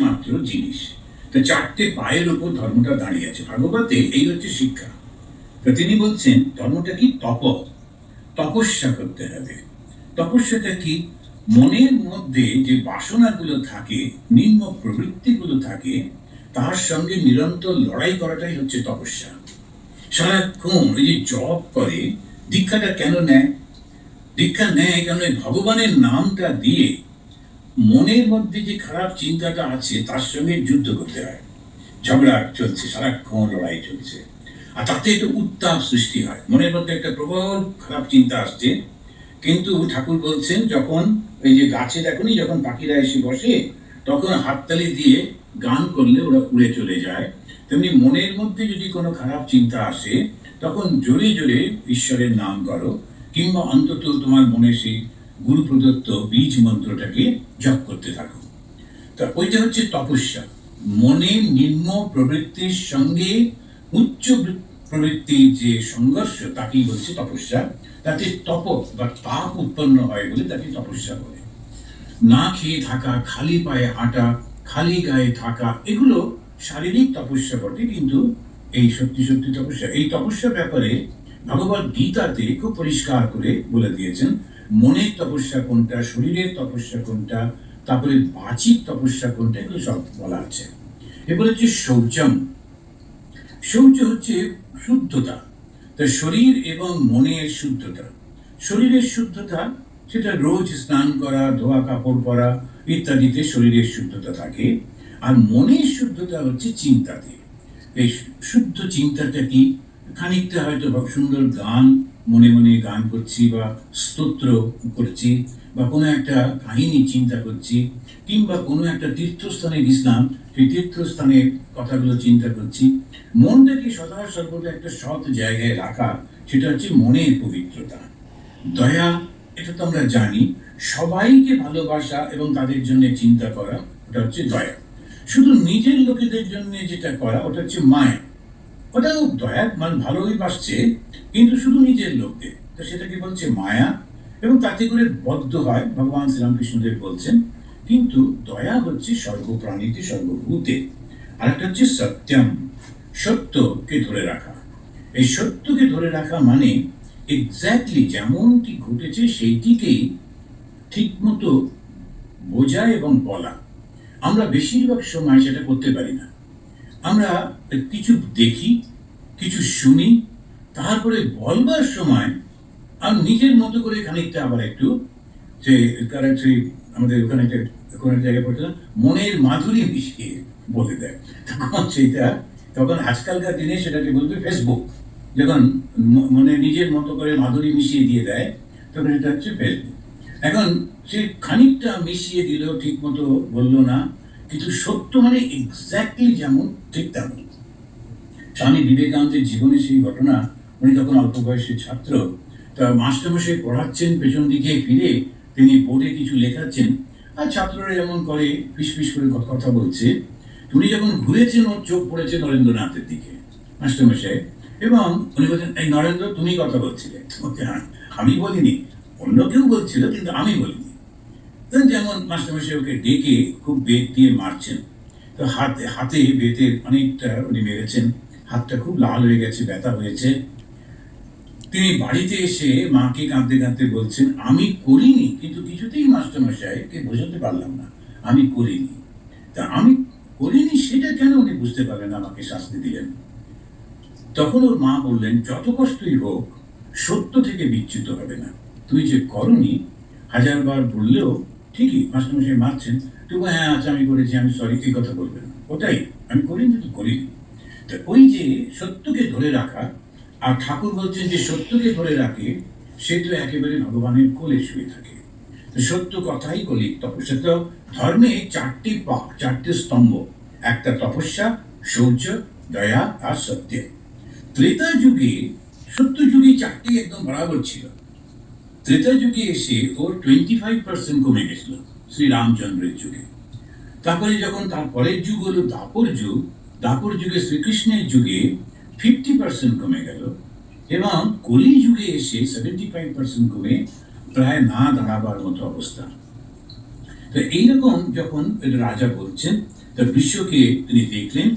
মাত্র জিনিস। তো চারটে পায়ের উপর ধর্মটা দাঁড়িয়ে আছে। ভাগবতে এই হচ্ছে শিক্ষা। তো তিনি বলছেন, ধর্মটা কি তপ? তপস্যা করতে হবে। তপস্যাটা কি? মনের মধ্যে যে বাসনাগুলো থাকে, নিম্ন প্রবৃত্তিগুলো থাকে, তার সঙ্গে নিরন্তর লড়াই করাটাই হচ্ছে তপস্যা। সারাক্ষণ ওই যে জপ করে, দীক্ষাটা কেন নেয়? দীক্ষা নেয় কেন? ভগবানের নামটা দিয়ে মনের মধ্যে যে খারাপ চিন্তাটা আছে, তার সঙ্গে যুদ্ধ করতে হয়। ঝগড়া চলছে, সারাক্ষণ লড়াই চলছে। আর তাতে একটু উত্তাপ সৃষ্টি হয়। মনের মধ্যে একটা প্রবল খারাপ চিন্তা আসছে। কিন্তু ঠাকুর বলছেন, যখন এই যে গাছে দেখুনি যখন পাখিরা এসে বসে, তখন হাততালি দিয়ে গান করলে ওরা উড়ে চলে যায়। তেমনি মনের মধ্যে যদি কোনো খারাপ চিন্তা আসে, তখন জোরে জোরে ঈশ্বরের নাম করো, কিংবা অন্তত তোমার মনে সেই গুরু প্রদত্ত বীজ মন্ত্রটাকে জপ করতে থাকো। তা ওইটা হচ্ছে তপস্যা। মনের নিম্ন প্রবৃত্তির সঙ্গে উচ্চ প্রবৃত্তির যে সংঘর্ষ, তাকেই বলছে তপস্যা। তাতে তপ বা তাপ উৎপন্ন হয় বলে তাকে তপস্যা বলে। না খেয়ে থাকা, খালি পায়ে হাঁটা, খালি গায়ে থাকা, এগুলো শারীরিক তপস্যা বটে, কিন্তু এই সত্যি সত্যি তপস্যা। এই তপস্যার ব্যাপারে ভগবত গীতাতে খুব পরিষ্কার করে বলে দিয়েছেন। মনের তপস্যা কোনটা, শরীরের তপস্যা কোনটা, তারপরে বাচিক তপস্যা কোনটা, এগুলো সব বলা আছে। এবার হচ্ছে শৌচম। শৌচ হচ্ছে শুদ্ধতা। তা শরীর এবং মনের শুদ্ধতা। শরীরের শুদ্ধতা, সেটা রোজ স্নান করা, ধোয়া কাপড় পরা, ইত্যাদিতে শরীরের শুদ্ধতা থাকে। আর মনের শুদ্ধতা হচ্ছে চিন্তাতে। এই শুদ্ধ চিন্তাটা কি? খানিকটা হয়তো সুন্দর গান মনে মনে গান করছি বা স্তোত্র করছি বা কোনো একটা কাহিনী চিন্তা করছি, কিংবা কোনো একটা তীর্থস্থানে গেছিলাম, সেই তীর্থস্থানের কথাগুলো চিন্তা করছি। মনটাকে সদা সর্বদা একটা সৎ জায়গায় রাখা, সেটা হচ্ছে মনের পবিত্রতা। দয়া, এটা তো আমরা জানি, সবাইকে ভালোবাসা এবং তাদের জন্য চিন্তা করা, ওটা হচ্ছে দয়া। শুধু নিজের লোকেদের জন্য যেটা করা, ওটা হচ্ছে মায়া। ওটাও দয়া মানে ভালোই বাসছে, কিন্তু শুধু নিজের লোকদের। তো সেটাকে বলছে মায়া, এবং তাতে করে বদ্ধ হয় ভগবান শ্রীরামকৃষ্ণদেব বলছেন, কিন্তু দয়া হচ্ছে সর্বপ্রাণীতে সর্বভূতে আর একটা হচ্ছে সত্যম, সত্যকে ধরে রাখা। এই সত্যকে ধরে রাখা মানে এক্স্যাক্টলি যেমনটি ঘটেছে, সেইটিকেই ঠিকমতো বোঝা এবং বলা। আমরা বেশিরভাগ সময় সেটা করতে পারি না। আমরা কিছু দেখি, কিছু শুনি, তারপরে বলবার সময় আর নিজের মতো করে খানিকটা আবার একটু যে আমাদের ওখানে একটা কোনো জায়গায় পড়ছিলাম মনের মাধুরী মিশিয়ে বলে দেয়। তখন সেটা, তখন আজকালকার দিনে সেটাকে বলবে ফেসবুক যখন মানে নিজের মতো করে মাধুরী মিশিয়ে দিয়ে দেয়, তখন এটা হচ্ছে ফেসবুক এখন সে খানিকটা মিশিয়ে দিলেও ঠিক মতো বলল না কিন্তু সত্য মানে এক্স্যাক্টলি যেমন, ঠিক তেমন। স্বামী বিবেকানন্দের জীবনে সেই ঘটনা, উনি তখন অল্প বয়সের ছাত্র, তা মাস্টারমশাই পড়াচ্ছেন, পেছন দিকে ফিরে তিনি বোর্ডে কিছু লেখাচ্ছেন, আর ছাত্ররা যেমন করে ফিস ফিস করে কথা- বলছে। উনি যখন ঘুরেছেন, ওর চোখ পড়েছে নরেন্দ্রনাথের দিকে, মাস্টারমশাই। এবং উনি বলছেন, এই নরেন্দ্র, তুমি কথা বলছিলে? ওকে হ্যাঁ আমি বলিনি। অন্য কেউ বলছিল, কিন্তু আমি বলিনি। যেমন মাস্টারমশাই ওকে ডেকে খুব বেগ দিয়ে মারছেন, তো হাতে হাতে বেতের অনেকটা উনি মেরেছেন, হাতটা খুব লাল হয়ে গেছে, ব্যথা হয়েছে। তিনি বাড়িতে এসে মাকে কাঁদতে কাঁদতে বলছেন, আমি করিনি, কিন্তু কিছুতেই মাস্টারমশাইকে বোঝাতে পারলাম না, আমি করিনি। তা আমি করিনি সেটা কেন উনি বুঝতে পারলেন আমাকে শাস্তি দিলেন? তখন ওর মা বললেন, যত কষ্টই হোক, সত্য থেকে বিচ্যুত হবে না। তুই যে করনি, হাজারবার বললেও ঠিকই, মাস্টারমশাই মারছেন তবু হ্যাঁ আচ্ছা আমি করেছি আমি সরি এই কথা বলবেন না। ওটাই, আমি করিনি তো করিনি। তো ওই যে সত্যকে ধরে রাখা, আর ঠাকুর বলছেন যে সত্যকে ধরে রাখে, সে তো একেবারে ভগবানের কোলে শুয়ে থাকে। সত্য কথাই বলি, তপস্যা তো ধর্মে চারটি পা, চারটি স্তম্ভ। একটা তপস্যা শৌচ দয়া আর সত্য। ত্রেতা যুগে, সত্য যুগে চারটি একদম বরাবর ছিল। ত্রেতা যুগে এসে ওর টোয়েন্টি ফাইভ পার্সেন্ট কমে গেছিল শ্রী রামচন্দ্রের যুগে। তারপরে যখন তার পরের যুগ হলো দাপর যুগ, দাপর যুগে শ্রীকৃষ্ণের যুগে ফিফটি পার্সেন্ট কমে গেল এবং কলি যুগে এসে সেভেন্টি ফাইভ পার্সেন্ট কমে প্রায় না দাঁড়াবার মতো অবস্থা। তো এইরকম যখন রাজা বলছেন, তা বিশ্বকে তিনি দেখলেন